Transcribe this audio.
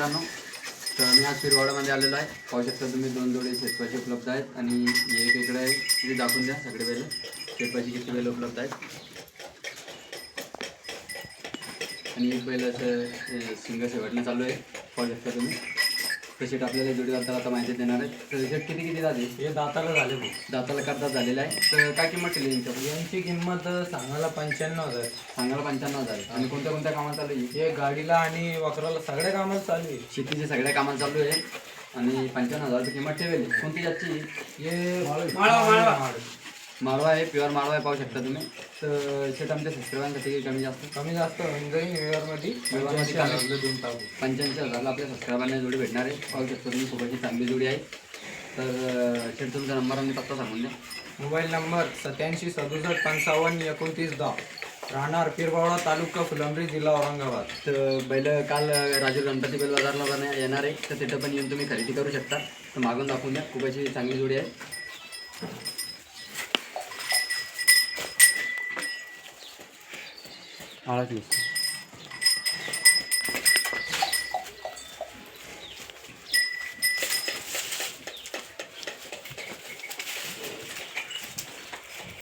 मित्रांनो तर मी आज पिरवाडामध्ये आलेलो आहे. पाहू शकता तुम्ही दोन जोडे शेतपाचे उपलब्ध आहेत आणि हे एक इकडे आहे. तिथे दाखवून द्या सगळे बैल. शेतपाची किती बैल उपलब्ध आहेत. आणि एक बैल असं अं, सिंग शेवटणं चालू आहे. पाहू शकता तुम्ही. तर शेट आपल्याला जोडी दाताला आता माहिती देणार आहे. तर शेट किती किती झाले? हे दाताला झाले भाऊ. दाताला करता झालेला आहे. तर काय किंमत ठेवली यांच्यावर यांची किंमत सांगायला पंच्याण्णव हजार सांगायला पंच्याण्णव हजार. आणि कोणत्या कोणत्या कामात चालू आहे हे? गाडीला आणि वखराला सगळ्या कामात चालू आहे. शेतीच्या सगळ्या कामात चालू आहे. आणि पंच्याण्णव हजार रुपये किंमत ठेवली. कोणती जातची? हे माळवा, माळवा. माळवा आहे प्युअर माळवा आहे पाहू शकता तुम्ही. तर शेट आमच्या सबस्क्रायबांसाठी कमी जास्त? कमी जास्त होऊन जाईल न्यूयॉर्कमध्ये पंच्याऐंशी हजारला देऊन टाकू. पंच्याऐंशी हजारला आपल्या सबस्क्रायबांना जोडी भेटणार आहे. पाहू शकता तुम्ही अशी चांगली जोडी आहे. तर शेट तुमचा नंबर आणि पत्ता सांगून द्या. मोबाईल नंबर सत्याऐंशी सदुसष्ट पंचावन्न एकोणतीस दहा राहणार पिरबावडा तालुका फुलंब्री जिल्हा औरंगाबाद. तर बैल काल राजूर गणपती बैल बाजारला पण येणार आहे. तर तिथं पण येऊन तुम्ही खरेदी करू शकता. तर मागून दाखवून द्या. खूप अशी चांगली जोडी आहे. আড়াই পিস